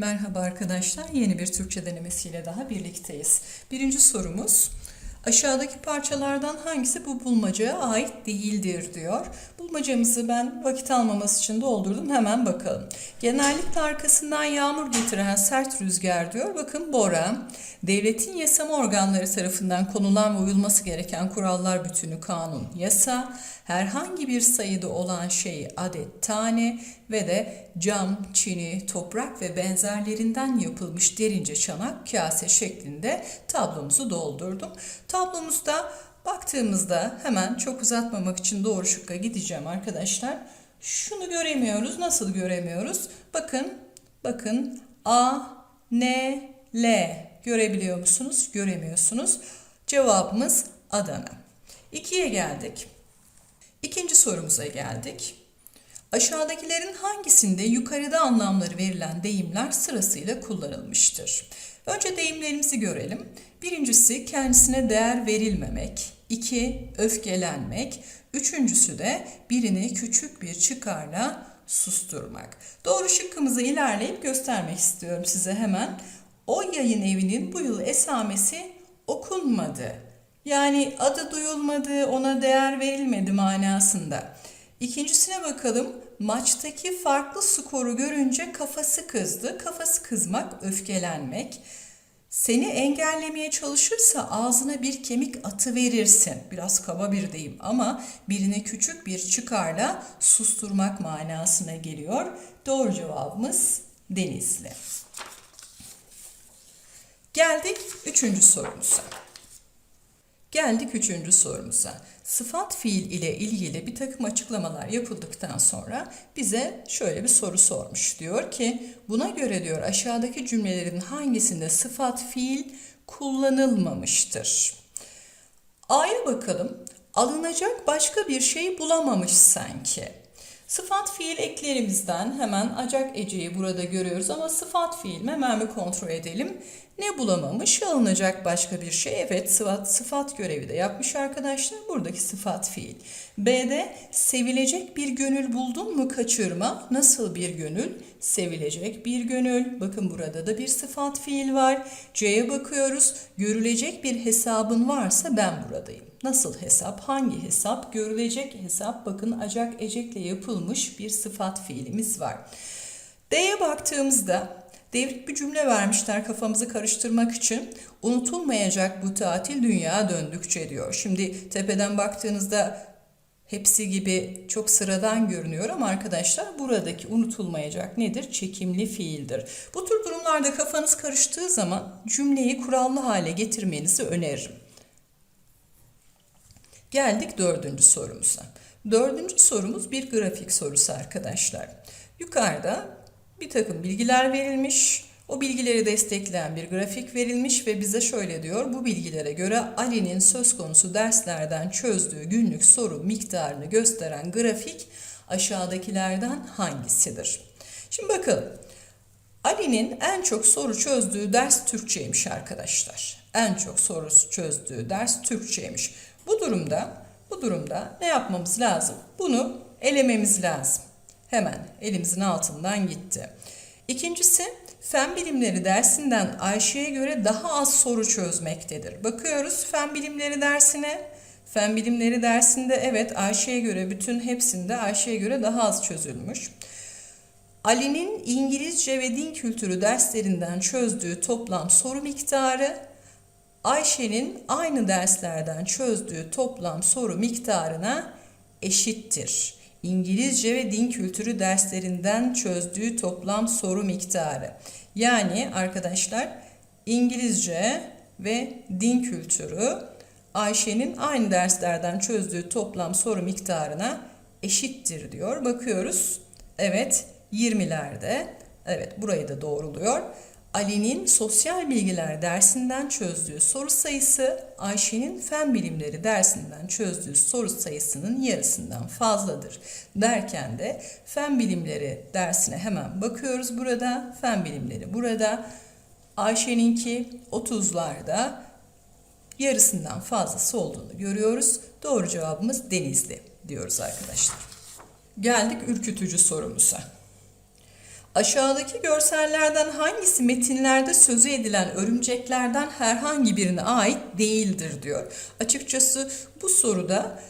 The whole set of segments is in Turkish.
Merhaba arkadaşlar. Yeni bir Türkçe denemesiyle daha birlikteyiz. Birinci sorumuz. Aşağıdaki parçalardan hangisi bu bulmacaya ait değildir diyor. Bulmacamızı ben vakit almaması için doldurdum. Hemen bakalım. Genellikle arkasından yağmur getiren sert rüzgar diyor. Bakın Bora, devletin yasama organları tarafından konulan ve uyulması gereken kurallar bütünü kanun, yasa, herhangi bir sayıda olan şeyi adet tane ve de cam, çini, toprak ve benzerlerinden yapılmış derince çanak, kase şeklinde tablomuzu doldurdum. Tablomuzda baktığımızda hemen çok uzatmamak için doğru şıkka gideceğim arkadaşlar. Şunu göremiyoruz. Nasıl göremiyoruz? Bakın, bakın A, N, L görebiliyor musunuz? Göremiyorsunuz. Cevabımız Adana. İkiye geldik. İkinci sorumuza geldik. Aşağıdakilerin hangisinde yukarıda anlamları verilen deyimler sırasıyla kullanılmıştır? Önce deyimlerimizi görelim. Birincisi kendisine değer verilmemek, iki öfkelenmek, üçüncüsü de birini küçük bir çıkarla susturmak. Doğru şıkkımızı ilerleyip göstermek istiyorum size hemen. O yayın evinin bu yıl esamesi okunmadı. Yani adı duyulmadı, ona değer verilmedi manasında. İkincisine bakalım. Maçtaki farklı skoru görünce kafası kızdı. Kafası kızmak, öfkelenmek. Seni engellemeye çalışırsa ağzına bir kemik atı verirsin. Biraz kaba bir deyim ama birini küçük bir çıkarla susturmak manasına geliyor. Doğru cevabımız Denizli. Geldik üçüncü sorumuza. Geldik üçüncü sorumuza. Sıfat fiil ile ilgili bir takım açıklamalar yapıldıktan sonra bize şöyle bir soru sormuş. Diyor ki buna göre diyor aşağıdaki cümlelerin hangisinde sıfat fiil kullanılmamıştır? A'ya bakalım. Alınacak başka bir şey bulamamış sanki. Sıfat fiil eklerimizden hemen acak eceyi burada görüyoruz ama sıfat fiil hemen bir kontrol edelim. Ne bulamamış? Alınacak başka bir şey. Evet sıfat, sıfat görevi de yapmış arkadaşlar. Buradaki sıfat fiil. B'de sevilecek bir gönül buldun mu kaçırma. Nasıl bir gönül? Sevilecek bir gönül. Bakın burada da bir sıfat fiil var. C'ye bakıyoruz. Görülecek bir hesabın varsa ben buradayım. Nasıl hesap? Hangi hesap? Görülecek hesap. Bakın acak ecekle yapılmış bir sıfat fiilimiz var. D'ye baktığımızda devrik bir cümle vermişler kafamızı karıştırmak için. Unutulmayacak bu tatil dünya döndükçe diyor. Şimdi tepeden baktığınızda hepsi gibi çok sıradan görünüyor ama arkadaşlar buradaki unutulmayacak nedir? Çekimli fiildir. Bu tür durumlarda kafanız karıştığı zaman cümleyi kurallı hale getirmenizi öneririm. Geldik dördüncü sorumuza. Dördüncü sorumuz bir grafik sorusu arkadaşlar. Yukarıda bir takım bilgiler verilmiş. O bilgileri destekleyen bir grafik verilmiş ve bize şöyle diyor. Bu bilgilere göre Ali'nin söz konusu derslerden çözdüğü günlük soru miktarını gösteren grafik aşağıdakilerden hangisidir? Şimdi bakalım. Ali'nin en çok soru çözdüğü ders Türkçeymiş arkadaşlar. En çok soru çözdüğü ders Türkçeymiş. Bu durumda bu durumda ne yapmamız lazım? Bunu elememiz lazım. Hemen elimizin altından gitti. İkincisi fen bilimleri dersinden Ayşe'ye göre daha az soru çözmektedir. Bakıyoruz fen bilimleri dersine. Fen bilimleri dersinde evet Ayşe'ye göre bütün hepsinde Ayşe'ye göre daha az çözülmüş. Ali'nin İngilizce ve din kültürü derslerinden çözdüğü toplam soru miktarı Ayşe'nin aynı derslerden çözdüğü toplam soru miktarına eşittir. İngilizce ve din kültürü derslerinden çözdüğü toplam soru miktarı. Yani arkadaşlar İngilizce ve din kültürü Ayşe'nin aynı derslerden çözdüğü toplam soru miktarına eşittir diyor. Bakıyoruz. Evet 20'lerde. Evet burayı da doğruluyor. Ali'nin sosyal bilgiler dersinden çözdüğü soru sayısı Ayşe'nin fen bilimleri dersinden çözdüğü soru sayısının yarısından fazladır. Derken de fen bilimleri dersine hemen bakıyoruz burada. Fen bilimleri burada. Ayşe'ninki 30'larda yarısından fazlası olduğunu görüyoruz. Doğru cevabımız Denizli diyoruz arkadaşlar. Geldik ürkütücü sorumuza. Aşağıdaki görsellerden hangisi metinlerde sözü edilen örümceklerden herhangi birine ait değildir diyor. Açıkçası bu soruda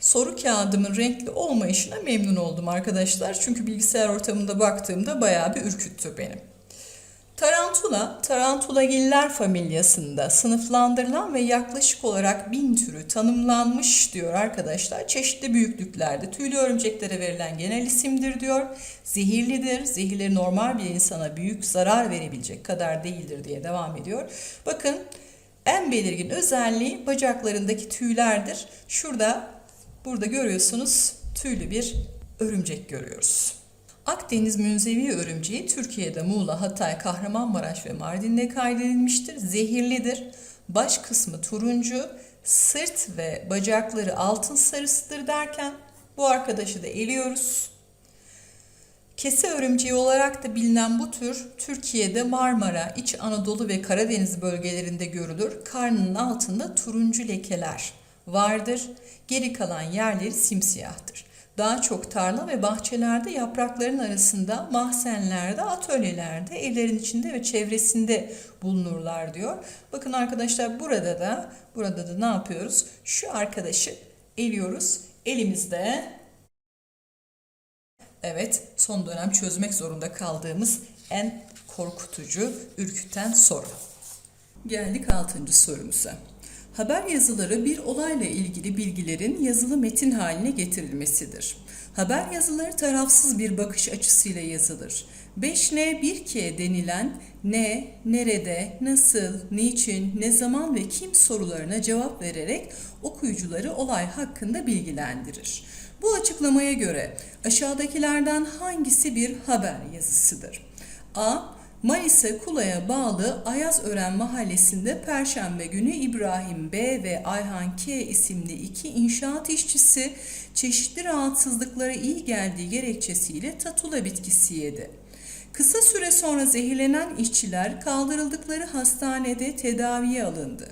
soru kağıdımın renkli olmayışına memnun oldum arkadaşlar. Çünkü bilgisayar ortamında baktığımda bayağı bir ürküttü benim. Tarantula, tarantulagiller familyasında sınıflandırılan ve yaklaşık olarak bin türü tanımlanmış diyor arkadaşlar. Çeşitli büyüklüklerde tüylü örümceklere verilen genel isimdir diyor. Zehirlidir, zehirleri normal bir insana büyük zarar verebilecek kadar değildir diye devam ediyor. Bakın en belirgin özelliği bacaklarındaki tüylerdir. Şurada, burada görüyorsunuz tüylü bir örümcek görüyoruz. Akdeniz münzevi örümceği Türkiye'de Muğla, Hatay, Kahramanmaraş ve Mardin'de kaydedilmiştir. Zehirlidir. Baş kısmı turuncu, sırt ve bacakları altın sarısıdır derken bu arkadaşı da eliyoruz. Kese örümceği olarak da bilinen bu tür Türkiye'de Marmara, İç Anadolu ve Karadeniz bölgelerinde görülür. Karnının altında turuncu lekeler vardır. Geri kalan yerleri simsiyahtır. Daha çok tarla ve bahçelerde yaprakların arasında, mahzenlerde, atölyelerde, evlerin içinde ve çevresinde bulunurlar diyor. Bakın arkadaşlar burada da burada da ne yapıyoruz? Şu arkadaşı eliyoruz. Elimizde Evet, son dönem çözmek zorunda kaldığımız en korkutucu, ürküten soru. Geldik 6. sorumuza. Haber yazıları bir olayla ilgili bilgilerin yazılı metin haline getirilmesidir. Haber yazıları tarafsız bir bakış açısıyla yazılır. 5N 1K denilen ne, nerede, nasıl, niçin, ne zaman ve kim sorularına cevap vererek okuyucuları olay hakkında bilgilendirir. Bu açıklamaya göre aşağıdakilerden hangisi bir haber yazısıdır? A. Manisa Kula'ya bağlı Ayazören mahallesinde Perşembe günü İbrahim B ve Ayhan K isimli iki inşaat işçisi çeşitli rahatsızlıklara iyi geldiği gerekçesiyle tatula bitkisi yedi. Kısa süre sonra zehirlenen işçiler kaldırıldıkları hastanede tedaviye alındı.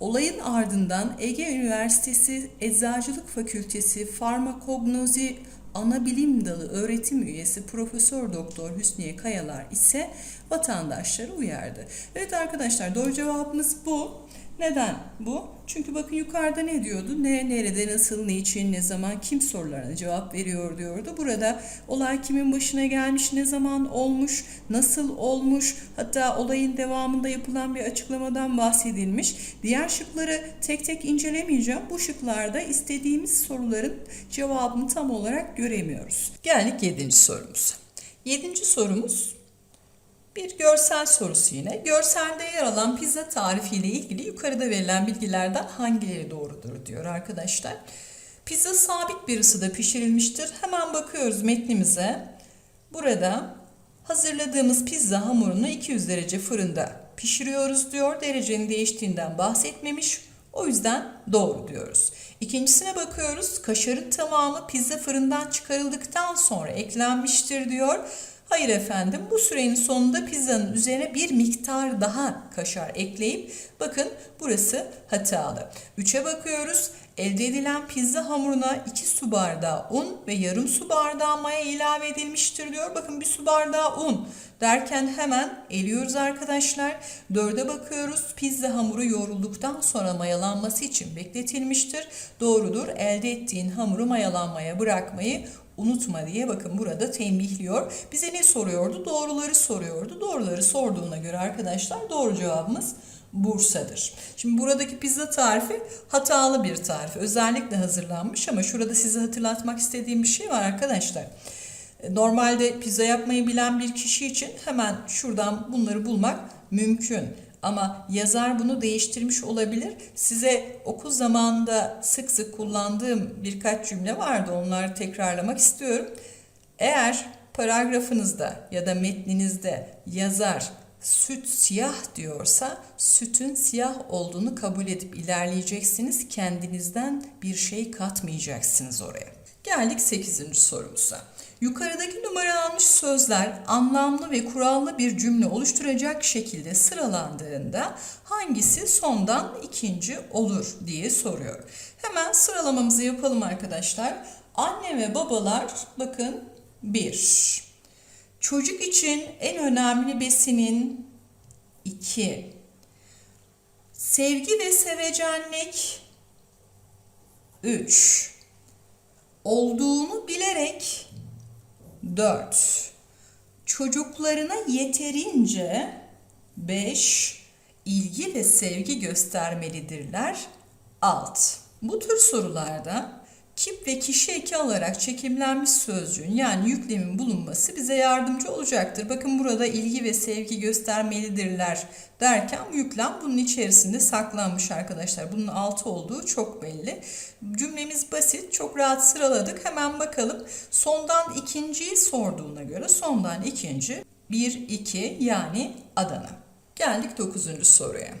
Olayın ardından Ege Üniversitesi Eczacılık Fakültesi Farmakognozi ana bilim dalı öğretim üyesi Profesör Doktor Hüsniye Kayalar ise vatandaşları uyardı. Evet arkadaşlar doğru cevabımız bu. Neden bu? Çünkü bakın yukarıda ne diyordu? Ne, nerede, nasıl, niçin, ne zaman, kim sorularına cevap veriyor diyordu. Burada olay kimin başına gelmiş, ne zaman olmuş, nasıl olmuş, hatta olayın devamında yapılan bir açıklamadan bahsedilmiş. Diğer şıkları tek tek incelemeyeceğim. Bu şıklarda istediğimiz soruların cevabını tam olarak göremiyoruz. Geldik 7. sorumuza. 7. sorumuz bir görsel sorusu yine. Görselde yer alan pizza tarifiyle ilgili yukarıda verilen bilgilerden hangileri doğrudur diyor arkadaşlar. Pizza sabit bir ısıda pişirilmiştir. Hemen bakıyoruz metnimize. Burada hazırladığımız pizza hamurunu 200 derece fırında pişiriyoruz diyor. Derecenin değiştiğinden bahsetmemiş. O yüzden doğru diyoruz. İkincisine bakıyoruz. Kaşarın tamamı pizza fırından çıkarıldıktan sonra eklenmiştir diyor. Hayır efendim bu sürenin sonunda pizzanın üzerine bir miktar daha kaşar ekleyip bakın burası hatalı. 3'e bakıyoruz. Elde edilen pizza hamuruna 2 su bardağı un ve yarım su bardağı maya ilave edilmiştir diyor. Bakın bir su bardağı un derken hemen eliyoruz arkadaşlar. 4'e bakıyoruz. Pizza hamuru yoğrulduktan sonra mayalanması için bekletilmiştir. Doğrudur. Elde ettiğin hamuru mayalanmaya bırakmayı unutma diye bakın burada tembihliyor. Bize ne soruyordu? Doğruları soruyordu. Doğruları sorduğuna göre arkadaşlar doğru cevabımız Bursa'dır. Şimdi buradaki pizza tarifi hatalı bir tarif. Özellikle hazırlanmış ama şurada size hatırlatmak istediğim bir şey var arkadaşlar. Normalde pizza yapmayı bilen bir kişi için hemen şuradan bunları bulmak mümkün. Ama yazar bunu değiştirmiş olabilir. Size okul zamanında sık sık kullandığım birkaç cümle vardı. Onları tekrarlamak istiyorum. Eğer paragrafınızda ya da metninizde yazar süt siyah diyorsa sütün siyah olduğunu kabul edip ilerleyeceksiniz. Kendinizden bir şey katmayacaksınız oraya. Geldik 8. sorumuza. Yukarıdaki numaralanmış sözler anlamlı ve kurallı bir cümle oluşturacak şekilde sıralandığında hangisi sondan ikinci olur diye soruyor. Hemen sıralamamızı yapalım arkadaşlar. Anne ve babalar bakın 1. Çocuk için en önemli besinin 2. Sevgi ve sevecenlik 3. Olduğunu bilerek 4. Çocuklarına yeterince 5. ilgi ve sevgi göstermelidirler 6. Bu tür sorularda kip ve kişi eki alarak çekimlenmiş sözcüğün yani yüklemin bulunması bize yardımcı olacaktır. Bakın burada ilgi ve sevgi göstermelidirler derken yüklem bunun içerisinde saklanmış arkadaşlar. Bunun altı olduğu çok belli. Cümlemiz basit, çok rahat sıraladık. Hemen bakalım. Sondan ikinciyi sorduğuna göre sondan ikinci 1, 2 yani Adana. Geldik dokuzuncu soruya.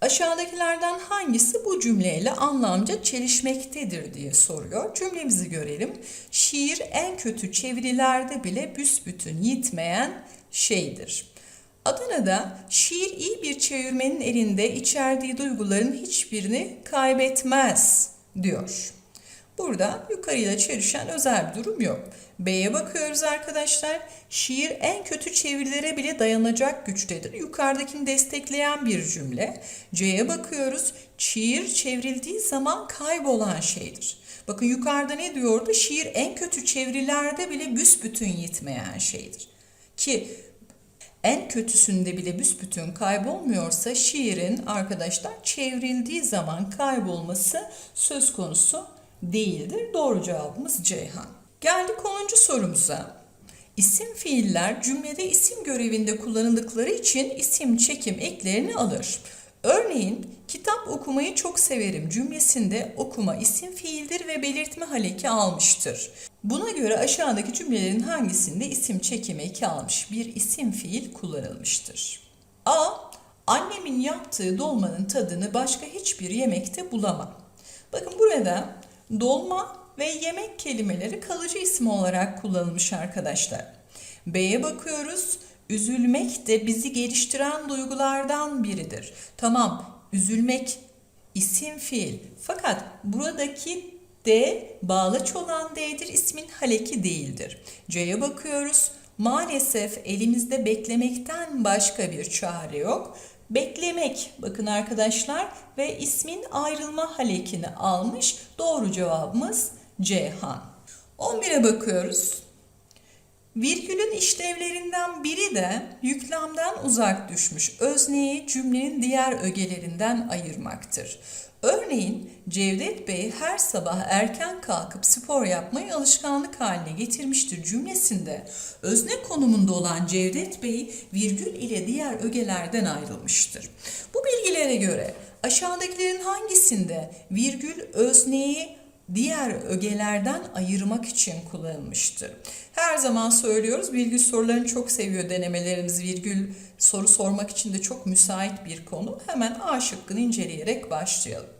Aşağıdakilerden hangisi bu cümleyle anlamca çelişmektedir diye soruyor. Cümlemizi görelim. Şiir en kötü çevirilerde bile büsbütün yitmeyen şeydir. Adana'da şiir iyi bir çevirmenin elinde içerdiği duyguların hiçbirini kaybetmez diyor. Burada yukarıyla çelişen özel bir durum yok. B'ye bakıyoruz arkadaşlar. Şiir en kötü çevirilere bile dayanacak güçtedir. Yukarıdakini destekleyen bir cümle. C'ye bakıyoruz. Şiir çevrildiği zaman kaybolan şeydir. Bakın yukarıda ne diyordu? Şiir en kötü çevirilerde bile büsbütün yitmeyen şeydir. Ki en kötüsünde bile büsbütün kaybolmuyorsa şiirin arkadaşlar çevrildiği zaman kaybolması söz konusu değildir. Doğru cevabımız Ceyhan. Geldik 10. sorumuza. İsim fiiller cümlede isim görevinde kullanıldıkları için isim çekim eklerini alır. Örneğin kitap okumayı çok severim cümlesinde okuma isim fiildir ve belirtme haleki almıştır. Buna göre aşağıdaki cümlelerin hangisinde isim çekim eki almış bir isim fiil kullanılmıştır? A. Annemin yaptığı dolmanın tadını başka hiçbir yemekte bulamam. Bakın burada dolma ve yemek kelimeleri kalıcı isim olarak kullanılmış arkadaşlar. B'ye bakıyoruz. Üzülmek de bizi geliştiren duygulardan biridir. Tamam, üzülmek isim fiil. Fakat buradaki D bağlaç olan D'dir, ismin haleki değildir. C'ye bakıyoruz. Maalesef elimizde beklemekten başka bir çare yok. Beklemek bakın arkadaşlar ve ismin ayrılma halekini almış. Doğru cevabımız Ceyhan. 11'e bakıyoruz. Virgülün işlevlerinden biri de yüklemden uzak düşmüş özneyi cümlenin diğer ögelerinden ayırmaktır. Örneğin Cevdet Bey her sabah erken kalkıp spor yapmayı alışkanlık haline getirmiştir cümlesinde özne konumunda olan Cevdet Bey virgül ile diğer ögelerden ayrılmıştır. Bu bilgilere göre aşağıdakilerin hangisinde virgül özneyi diğer ögelerden ayırmak için kullanılmıştır. Her zaman söylüyoruz virgül sorularını çok seviyor denemelerimiz. Virgül soru sormak için de çok müsait bir konu. Hemen A şıkkını inceleyerek başlayalım.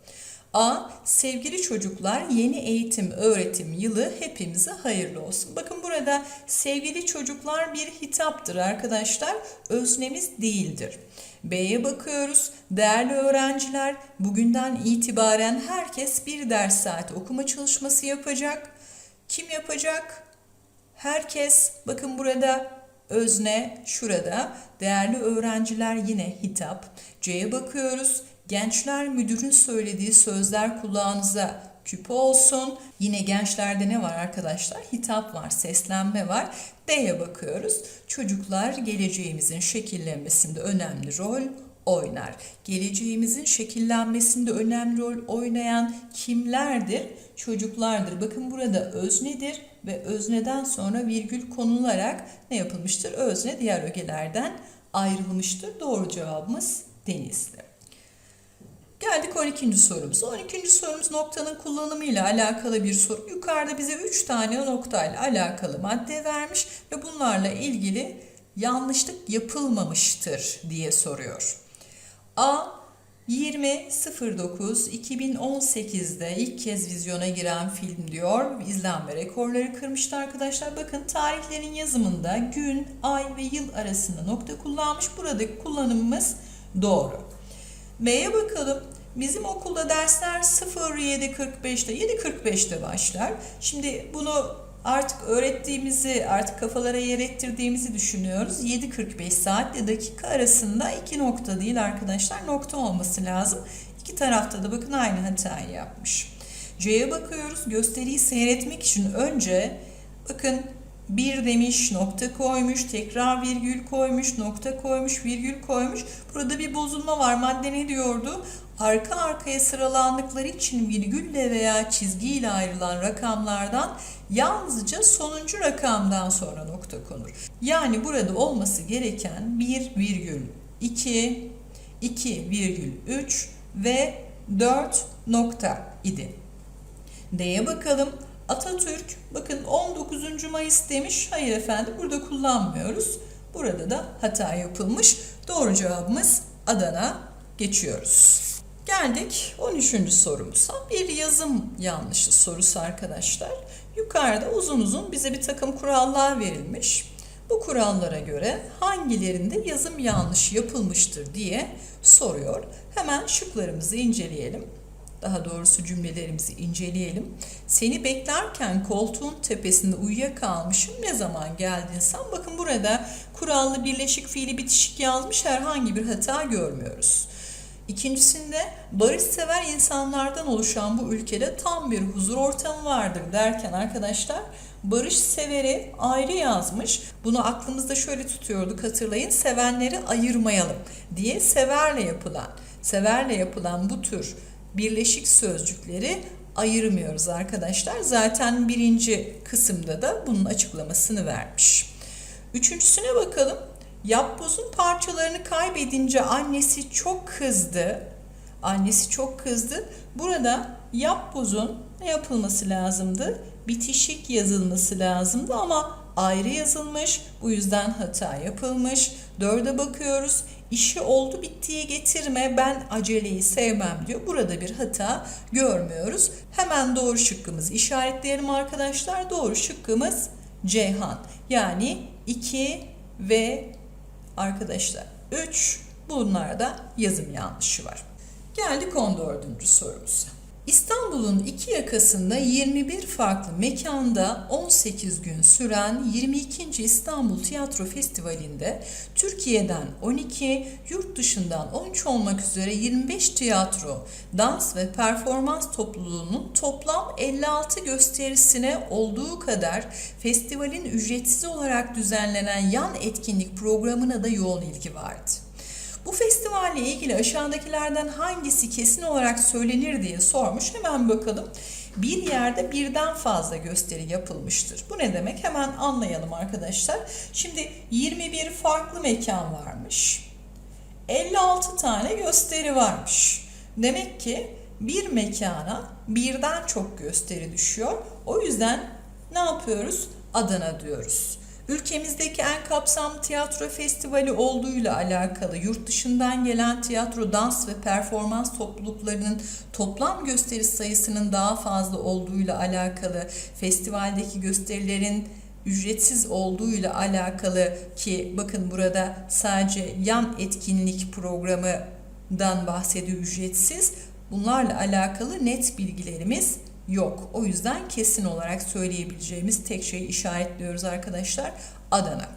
A. Sevgili çocuklar yeni eğitim öğretim yılı hepimize hayırlı olsun. Bakın burada sevgili çocuklar bir hitaptır arkadaşlar. Öznemiz değildir. B'ye bakıyoruz. Değerli öğrenciler, bugünden itibaren herkes bir ders saati okuma çalışması yapacak. Kim yapacak? Herkes. Bakın burada özne şurada. Değerli öğrenciler yine hitap. C'ye bakıyoruz. Gençler müdürün söylediği sözler kulağınıza küpe olsun. Yine gençlerde ne var arkadaşlar? Hitap var, seslenme var. D'ye bakıyoruz. Çocuklar geleceğimizin şekillenmesinde önemli rol oynar. Geleceğimizin şekillenmesinde önemli rol oynayan kimlerdir? Çocuklardır. Bakın burada öznedir ve özneden sonra virgül konularak ne yapılmıştır? Özne diğer ögelerden ayrılmıştır. Doğru cevabımız Denizli. Geldik 12. sorumuza. 12. sorumuz noktanın kullanımıyla alakalı bir soru. Yukarıda bize 3 tane noktayla alakalı madde vermiş ve bunlarla ilgili yanlışlık yapılmamıştır diye soruyor. A 20.09.2018'de ilk kez vizyona giren film diyor. İzlenme rekorları kırmıştı arkadaşlar. Bakın tarihlerin yazımında gün, ay ve yıl arasında nokta kullanmış. Buradaki kullanımımız doğru. B'ye bakalım. Bizim okulda dersler 07.45'te 7.45'te başlar. Şimdi bunu Artık öğrettiğimizi, artık kafalara yer ettirdiğimizi düşünüyoruz. 7.45 saatle dakika arasında iki nokta değil arkadaşlar nokta olması lazım. İki tarafta da bakın aynı hatayı yapmış. C'ye bakıyoruz. Gösteriyi seyretmek için önce bakın bir demiş, nokta koymuş, tekrar virgül koymuş, nokta koymuş, virgül koymuş. Burada bir bozulma var. Madde ne diyordu? Arka arkaya sıralandıkları için virgülle veya çizgiyle ayrılan rakamlardan yalnızca sonuncu rakamdan sonra nokta konur. Yani burada olması gereken 1 virgül 2, 2 virgül 3 ve 4 nokta idi. D'ye bakalım. Atatürk bakın 19. Mayıs demiş. Hayır efendim burada kullanmıyoruz. Burada da hata yapılmış. Doğru cevabımız Adana geçiyoruz. Geldik 13. sorumuza. Bir yazım yanlışı sorusu arkadaşlar. Yukarıda uzun uzun bize bir takım kurallar verilmiş. Bu kurallara göre hangilerinde yazım yanlış yapılmıştır diye soruyor. Hemen şıklarımızı inceleyelim. Daha doğrusu cümlelerimizi inceleyelim. Seni beklerken koltuğun tepesinde uyuyakalmışım. Ne zaman geldin sen? Bakın burada kurallı birleşik fiili bitişik yazmış. Herhangi bir hata görmüyoruz. İkincisinde barışsever insanlardan oluşan bu ülkede tam bir huzur ortamı vardır derken arkadaşlar barış severi ayrı yazmış. Bunu aklımızda şöyle tutuyorduk hatırlayın. Sevenleri ayırmayalım diye severle yapılan, severle yapılan bu tür birleşik sözcükleri ayırmıyoruz arkadaşlar. Zaten birinci kısımda da bunun açıklamasını vermiş. Üçüncüsüne bakalım. Yapbozun parçalarını kaybedince annesi çok kızdı. Annesi çok kızdı. Burada yapbozun ne yapılması lazımdı? Bitişik yazılması lazımdı ama ayrı yazılmış. Bu yüzden hata yapılmış. Dörde bakıyoruz. İşi oldu bittiye getirme ben aceleyi sevmem diyor. Burada bir hata görmüyoruz. Hemen doğru şıkkımızı işaretleyelim arkadaşlar. Doğru şıkkımız Ceyhan. Yani 2 ve arkadaşlar 3 bunlarda yazım yanlışı var. Geldik 14. sorumuza. İstanbul'un iki yakasında 21 farklı mekanda 18 gün süren 22. İstanbul Tiyatro Festivali'nde Türkiye'den 12, yurt dışından 13 olmak üzere 25 tiyatro, dans ve performans topluluğunun toplam 56 gösterisine olduğu kadar festivalin ücretsiz olarak düzenlenen yan etkinlik programına da yoğun ilgi vardı. Bu festivalle ilgili aşağıdakilerden hangisi kesin olarak söylenir diye sormuş. Hemen bakalım. Bir yerde birden fazla gösteri yapılmıştır. Bu ne demek? Hemen anlayalım arkadaşlar. Şimdi 21 farklı mekan varmış. 56 tane gösteri varmış. Demek ki bir mekana birden çok gösteri düşüyor. O yüzden ne yapıyoruz? Adana diyoruz. Ülkemizdeki en kapsamlı tiyatro festivali olduğuyla alakalı yurt dışından gelen tiyatro, dans ve performans topluluklarının toplam gösteri sayısının daha fazla olduğuyla alakalı festivaldeki gösterilerin ücretsiz olduğuyla alakalı ki bakın burada sadece yan etkinlik programından bahsediyor ücretsiz. Bunlarla alakalı net bilgilerimiz yok. O yüzden kesin olarak söyleyebileceğimiz tek şeyi işaretliyoruz arkadaşlar. Adana.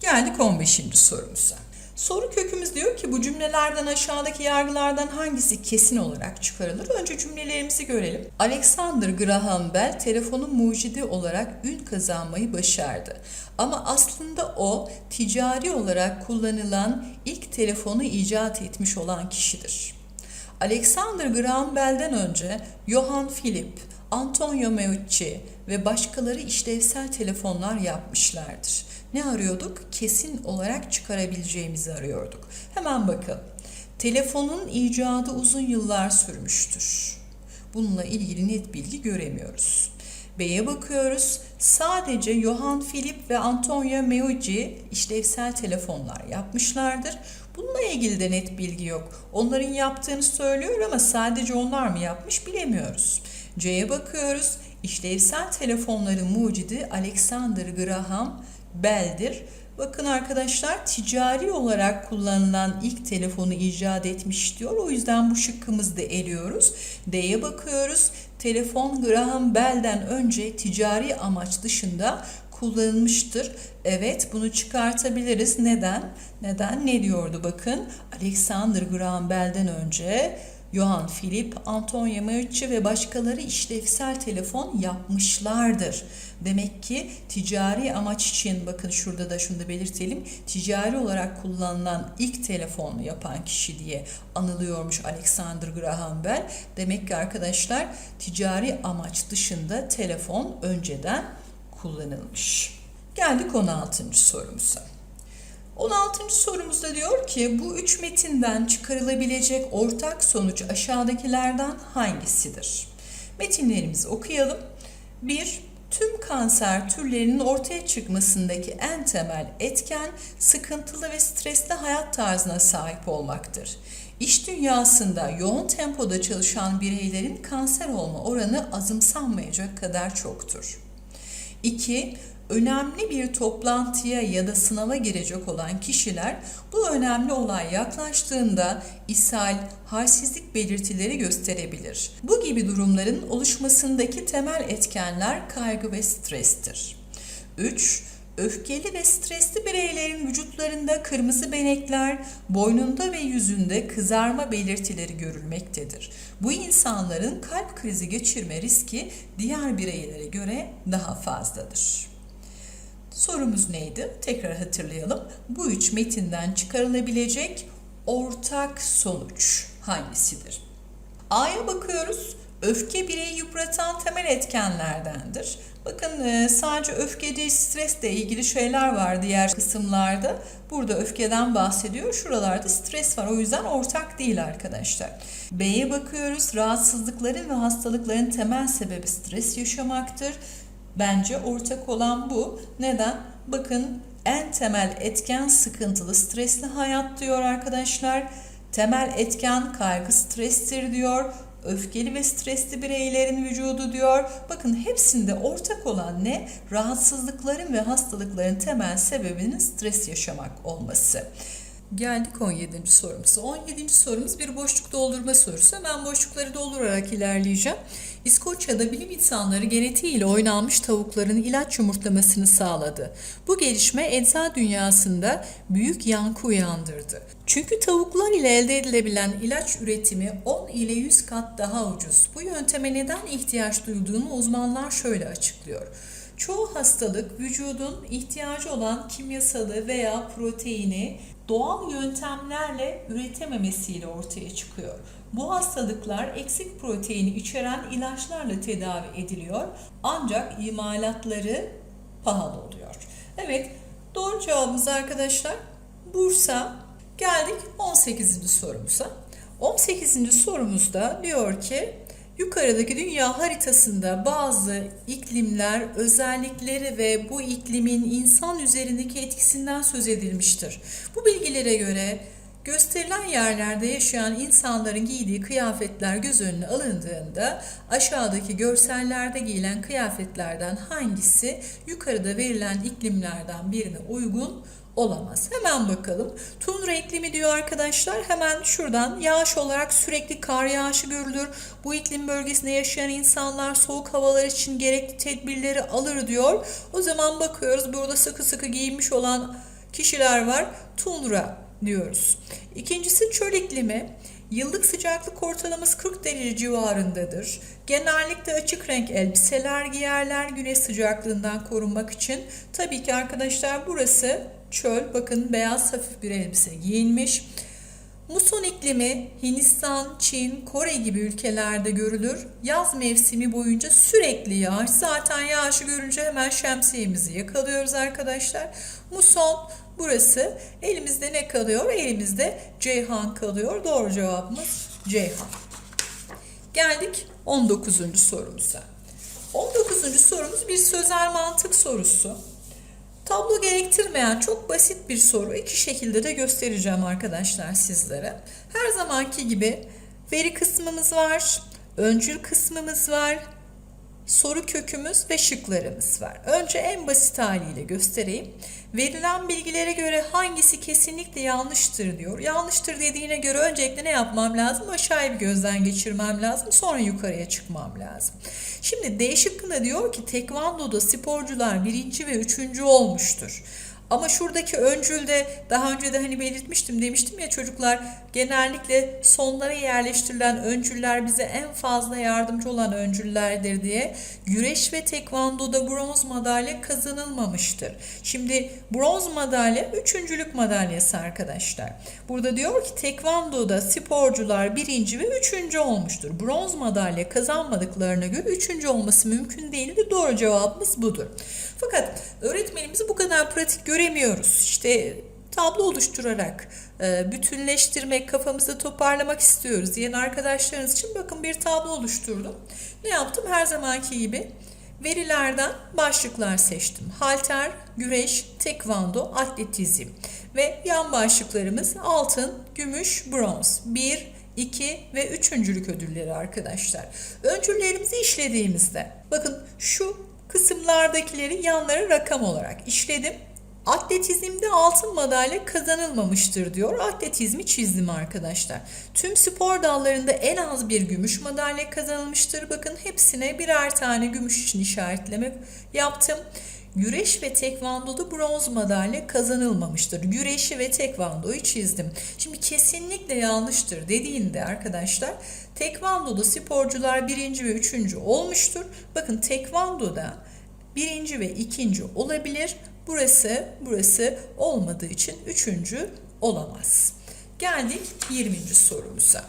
Geldik 15. sorumuza. Soru kökümüz diyor ki bu cümlelerden aşağıdaki yargılardan hangisi kesin olarak çıkarılır? Önce cümlelerimizi görelim. Alexander Graham Bell telefonun mucidi olarak ün kazanmayı başardı. Ama aslında o ticari olarak kullanılan ilk telefonu icat etmiş olan kişidir. Alexander Graham Bell'den önce Johann Philipp, Antonio Meucci ve başkaları işlevsel telefonlar yapmışlardır. Ne arıyorduk? Kesin olarak çıkarabileceğimizi arıyorduk. Hemen bakalım. Telefonun icadı uzun yıllar sürmüştür. Bununla ilgili net bilgi göremiyoruz. B'ye bakıyoruz. Sadece Johann Philipp ve Antonio Meucci işlevsel telefonlar yapmışlardır. Bununla ilgili de net bilgi yok. Onların yaptığını söylüyor ama sadece onlar mı yapmış bilemiyoruz. C'ye bakıyoruz. İşlevsel telefonların mucidi Alexander Graham Bell'dir. Bakın arkadaşlar ticari olarak kullanılan ilk telefonu icat etmiş diyor. O yüzden bu şıkkımızı da eliyoruz. D'ye bakıyoruz. Telefon Graham Bell'den önce ticari amaç dışında kullanılmıştır. Evet bunu çıkartabiliriz. Neden? Neden? Ne diyordu bakın? Alexander Graham Bell'den önce Johann Philipp, Antonio Meucci ve başkaları işlevsel telefon yapmışlardır. Demek ki ticari amaç için bakın şurada da şunu da belirtelim. Ticari olarak kullanılan ilk telefonu yapan kişi diye anılıyormuş Alexander Graham Bell. Demek ki arkadaşlar ticari amaç dışında telefon önceden kullanılmış. Geldik 16. sorumuza. 16. sorumuzda diyor ki bu üç metinden çıkarılabilecek ortak sonuç aşağıdakilerden hangisidir? Metinlerimizi okuyalım. 1. Tüm kanser türlerinin ortaya çıkmasındaki en temel etken sıkıntılı ve stresli hayat tarzına sahip olmaktır. İş dünyasında yoğun tempoda çalışan bireylerin kanser olma oranı azımsanmayacak kadar çoktur. 2 önemli bir toplantıya ya da sınava girecek olan kişiler bu önemli olay yaklaştığında ishal, halsizlik belirtileri gösterebilir. Bu gibi durumların oluşmasındaki temel etkenler kaygı ve strestir. 3. Öfkeli ve stresli bireylerin vücutlarında kırmızı benekler, boynunda ve yüzünde kızarma belirtileri görülmektedir. Bu insanların kalp krizi geçirme riski diğer bireylere göre daha fazladır. Sorumuz neydi? Tekrar hatırlayalım. Bu üç metinden çıkarılabilecek ortak sonuç hangisidir? A'ya bakıyoruz. Öfke bireyi yıpratan temel etkenlerdendir. Bakın e, sadece öfke değil stresle ilgili şeyler var diğer kısımlarda. Burada öfkeden bahsediyor. Şuralarda stres var. O yüzden ortak değil arkadaşlar. B'ye bakıyoruz. Rahatsızlıkların ve hastalıkların temel sebebi stres yaşamaktır. Bence ortak olan bu. Neden? Bakın en temel etken sıkıntılı, stresli hayat diyor arkadaşlar. Temel etken kaygı, strestir diyor. Öfkeli ve stresli bireylerin vücudu diyor. Bakın hepsinde ortak olan ne? Rahatsızlıkların ve hastalıkların temel sebebinin stres yaşamak olması. Geldik 17. sorumuza. 17. sorumuz bir boşluk doldurma sorusu. Hemen boşlukları doldurarak ilerleyeceğim. İskoçya'da bilim insanları genetiğiyle oynanmış tavukların ilaç yumurtlamasını sağladı. Bu gelişme ecza dünyasında büyük yankı uyandırdı. Çünkü tavuklar ile elde edilebilen ilaç üretimi 10 ile 100 kat daha ucuz. Bu yönteme neden ihtiyaç duyulduğunu uzmanlar şöyle açıklıyor. Çoğu hastalık vücudun ihtiyacı olan kimyasalı veya proteini doğal yöntemlerle üretememesiyle ortaya çıkıyor. Bu hastalıklar eksik proteini içeren ilaçlarla tedavi ediliyor ancak imalatları pahalı oluyor. Evet doğru cevabımız arkadaşlar Bursa. Geldik 18. sorumuza. 18. sorumuzda diyor ki Yukarıdaki dünya haritasında bazı iklimler, özellikleri ve bu iklimin insan üzerindeki etkisinden söz edilmiştir. Bu bilgilere göre gösterilen yerlerde yaşayan insanların giydiği kıyafetler göz önüne alındığında aşağıdaki görsellerde giyilen kıyafetlerden hangisi yukarıda verilen iklimlerden birine uygun olamaz. Hemen bakalım. Tundra iklimi diyor arkadaşlar. Hemen şuradan yağış olarak sürekli kar yağışı görülür. Bu iklim bölgesinde yaşayan insanlar soğuk havalar için gerekli tedbirleri alır diyor. O zaman bakıyoruz burada sıkı sıkı giyinmiş olan kişiler var. Tundra diyoruz. İkincisi çöl iklimi. Yıllık sıcaklık ortalaması 40 derece civarındadır. Genellikle açık renk elbiseler giyerler güneş sıcaklığından korunmak için. Tabii ki arkadaşlar burası çöl. Bakın beyaz hafif bir elbise giyinmiş. Muson iklimi Hindistan, Çin, Kore gibi ülkelerde görülür. Yaz mevsimi boyunca sürekli yağış. Zaten yağışı görünce hemen şemsiyemizi yakalıyoruz arkadaşlar. Muson burası. Elimizde ne kalıyor? Elimizde Ceyhan kalıyor. Doğru cevabımız Ceyhan. Geldik 19. sorumuza. 19. sorumuz bir sözel mantık sorusu. Tablo gerektirmeyen çok basit bir soru. İki şekilde de göstereceğim arkadaşlar sizlere. Her zamanki gibi veri kısmımız var, öncül kısmımız var, soru kökümüz ve şıklarımız var. Önce en basit haliyle göstereyim. Verilen bilgilere göre hangisi kesinlikle yanlıştır diyor. Yanlıştır dediğine göre öncelikle ne yapmam lazım? Aşağıya bir gözden geçirmem lazım. Sonra yukarıya çıkmam lazım. Şimdi D şıkkında diyor ki tekvandoda sporcular birinci ve üçüncü olmuştur. Ama şuradaki öncülde daha önce de hani belirtmiştim demiştim ya çocuklar genellikle sonlara yerleştirilen öncüller bize en fazla yardımcı olan öncüllerdir diye güreş ve tekvandoda bronz madalya kazanılmamıştır. Şimdi bronz madalya üçüncülük madalyası arkadaşlar. Burada diyor ki tekvandoda sporcular birinci ve üçüncü olmuştur. Bronz madalya kazanmadıklarına göre üçüncü olması mümkün değildir. Doğru cevabımız budur. Fakat öğretmenimizi bu kadar pratik göremiyoruz. İşte tablo oluşturarak e, bütünleştirmek, kafamızda toparlamak istiyoruz diyen arkadaşlarınız için bakın bir tablo oluşturdum. Ne yaptım? Her zamanki gibi verilerden başlıklar seçtim. Halter, güreş, tekvando, atletizm ve yan başlıklarımız altın, gümüş, bronz. 1, 2 ve üçüncülük ödülleri arkadaşlar. Öncüllerimizi işlediğimizde bakın şu kısımlardakileri yanlara rakam olarak işledim. Atletizmde altın madalya kazanılmamıştır diyor. Atletizmi çizdim arkadaşlar. Tüm spor dallarında en az bir gümüş madalya kazanılmıştır. Bakın hepsine birer tane gümüş için işaretleme yaptım. Güreş ve tekvandoda bronz madalya kazanılmamıştır. Güreşi ve tekvandoyu çizdim. Şimdi kesinlikle yanlıştır dediğinde arkadaşlar tekvandoda sporcular birinci ve üçüncü olmuştur. Bakın tekvandoda birinci ve ikinci olabilir. Burası, burası olmadığı için üçüncü olamaz. Geldik 20. sorumuza.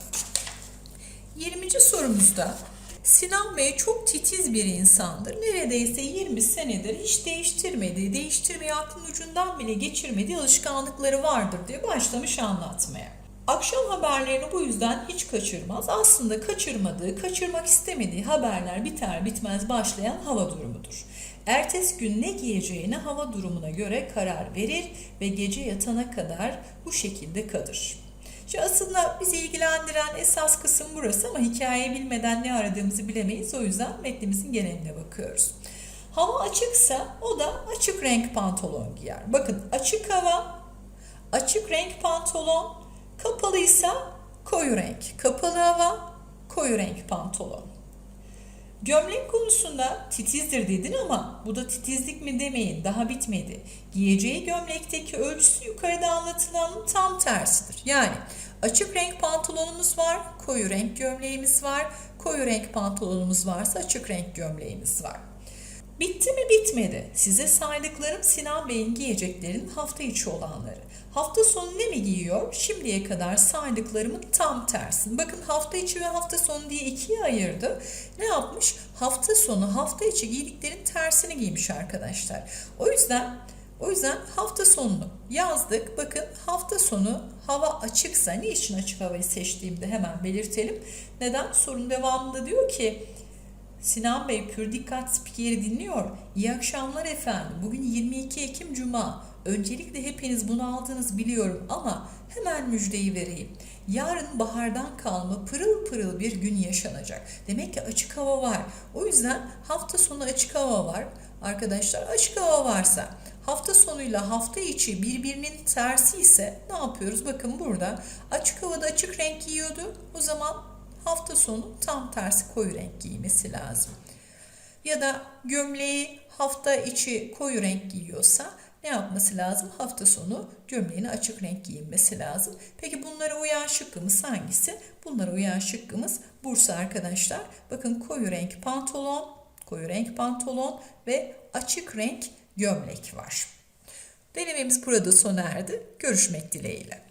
20. sorumuzda Sinan Bey çok titiz bir insandır. Neredeyse 20 senedir hiç değiştirmediği, değiştirmeyi aklın ucundan bile geçirmediği alışkanlıkları vardır diye başlamış anlatmaya. Akşam haberlerini bu yüzden hiç kaçırmaz. Aslında kaçırmadığı, kaçırmak istemediği haberler biter bitmez başlayan hava durumudur. Ertesi gün ne giyeceğine hava durumuna göre karar verir ve gece yatana kadar bu şekilde kalır. Şimdi aslında bizi ilgilendiren esas kısım burası ama hikayeyi bilmeden ne aradığımızı bilemeyiz. O yüzden metnimizin geneline bakıyoruz. Hava açıksa o da açık renk pantolon giyer. Bakın açık hava, açık renk pantolon, kapalıysa koyu renk. Kapalı hava, koyu renk pantolon. Gömlek konusunda titizdir dedin ama bu da titizlik mi demeyin daha bitmedi. Giyeceği gömlekteki ölçüsü yukarıda anlatılanın tam tersidir. Yani açık renk pantolonumuz var, koyu renk gömleğimiz var. Koyu renk pantolonumuz varsa açık renk gömleğimiz var. Bitti mi bitmedi. Size saydıklarım Sinan Bey'in giyeceklerinin hafta içi olanları. Hafta sonu ne mi giyiyor? Şimdiye kadar saydıklarımın tam tersi. Bakın hafta içi ve hafta sonu diye ikiye ayırdı. Ne yapmış? Hafta sonu, hafta içi giydiklerin tersini giymiş arkadaşlar. O yüzden o yüzden hafta sonunu yazdık. Bakın hafta sonu hava açıksa, niçin açık havayı seçtiğimde hemen belirtelim. Neden? Sorun devamında diyor ki Sinan Bey pür dikkat spikeri dinliyor. İyi akşamlar efendim. Bugün 22 Ekim Cuma. Öncelikle hepiniz bunu aldınız biliyorum ama hemen müjdeyi vereyim. Yarın bahardan kalma pırıl pırıl bir gün yaşanacak. Demek ki açık hava var. O yüzden hafta sonu açık hava var. Arkadaşlar açık hava varsa hafta sonuyla hafta içi birbirinin tersi ise ne yapıyoruz? Bakın burada açık havada açık renk giyiyordu. O zaman hafta sonu tam tersi koyu renk giymesi lazım. Ya da gömleği hafta içi koyu renk giyiyorsa ne yapması lazım? Hafta sonu gömleğini açık renk giyinmesi lazım. Peki bunlara uyan şıkkımız hangisi? Bunlara uyan şıkkımız Bursa arkadaşlar. Bakın koyu renk pantolon, koyu renk pantolon ve açık renk gömlek var. Denememiz burada sona erdi. Görüşmek dileğiyle.